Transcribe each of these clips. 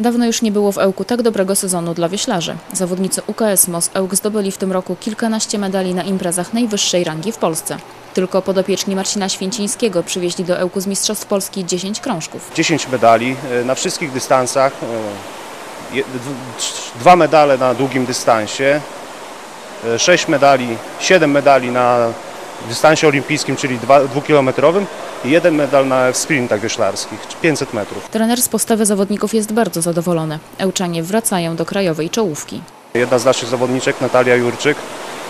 Dawno już nie było w Ełku tak dobrego sezonu dla wioślarzy. Zawodnicy UKS MOS Ełk zdobyli w tym roku kilkanaście medali na imprezach najwyższej rangi w Polsce. Tylko podopieczni Marcina Święcińskiego przywieźli do Ełku z Mistrzostw Polski 10 krążków. 10 medali e, na wszystkich dystansach, e, dwa medale na długim dystansie, 6 medali, 7 medali na dystansie olimpijskim, czyli dwa- dwukilometrowym i jeden medal na sprintach wioślarskich, 500 metrów. Trener z postawy zawodników jest bardzo zadowolony. Ełczanie wracają do krajowej czołówki. Jedna z naszych zawodniczek, Natalia Jurczyk,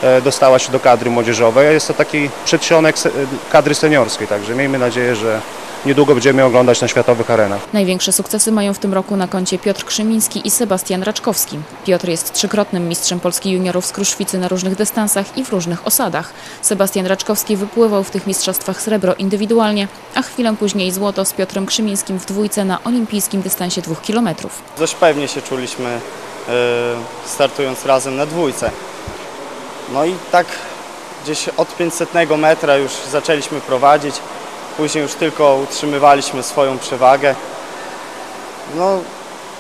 e, dostała się do kadry młodzieżowej. Jest to taki przedsionek se- kadry seniorskiej, także miejmy nadzieję, że niedługo będziemy oglądać na światowych arenach. Największe sukcesy mają w tym roku na koncie Piotr Krzymiński i Sebastian Raczkowski. Piotr jest trzykrotnym mistrzem Polski juniorów z Kruszwicy na różnych dystansach i w różnych osadach. Sebastian Raczkowski wypływał w tych mistrzostwach srebro indywidualnie, a chwilę później złoto z Piotrem Krzymińskim w dwójce na olimpijskim dystansie dwóch kilometrów. Dość pewnie się czuliśmy e, startując razem na dwójce. No i tak gdzieś od 500 metra już zaczęliśmy prowadzić. Później już tylko utrzymywaliśmy swoją przewagę. No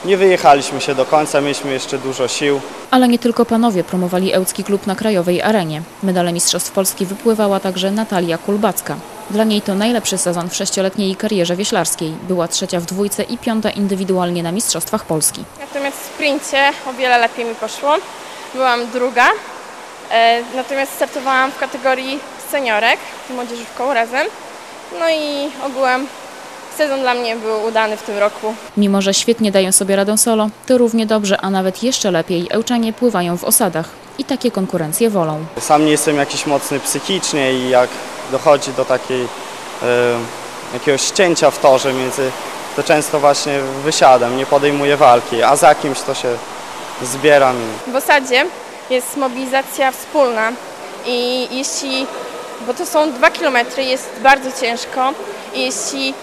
nie wyjechaliśmy się do końca, mieliśmy jeszcze dużo sił. Ale nie tylko panowie promowali Ełcki Klub na krajowej arenie. Medale Mistrzostw Polski wypływała także Natalia Kulbacka. Dla niej to najlepszy sezon w sześcioletniej karierze wioślarskiej. Była trzecia w dwójce i piąta indywidualnie na Mistrzostwach Polski. Natomiast w sprincie o wiele lepiej mi poszło. Byłam druga. E, Natomiast startowałam w kategorii seniorek z młodzieżówką razem. No i ogółem sezon dla mnie był udany w tym roku. Mimo, że świetnie dają sobie radę solo, to równie dobrze, a nawet jeszcze lepiej Ełczanie pływają w osadach i takie konkurencje wolą. Sam nie jestem jakiś mocny psychicznie i jak dochodzi do takiej e, jakiegoś ścięcia w torze między, to często właśnie wysiadam, nie podejmuję walki, a za kimś to się zbieram. W osadzie jest mobilizacja wspólna i jeśli, bo to są dwa kilometry, jest bardzo ciężko i jeśli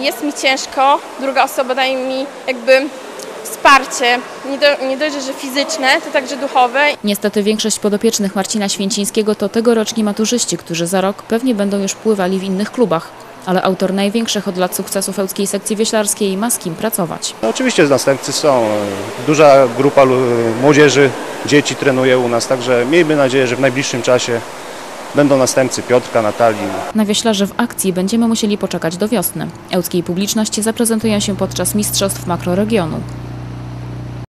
jest mi ciężko, druga osoba daje mi jakby wsparcie, nie, do, nie dość, że fizyczne, to także duchowe Niestety większość podopiecznych Marcina Święcińskiego to tegoroczni maturzyści, którzy za rok pewnie będą już pływali w innych klubach. Ale autor największych od lat sukcesów ełckiej sekcji wioślarskiej ma z kim pracować. No, oczywiście następcy są. Duża grupa młodzieży, dzieci trenuje u nas, także miejmy nadzieję, że w najbliższym czasie będą następcy Piotrka, Natalii. Na wioślarzy w akcji będziemy musieli poczekać do wiosny. Ełckiej publiczności zaprezentują się podczas Mistrzostw Makroregionu.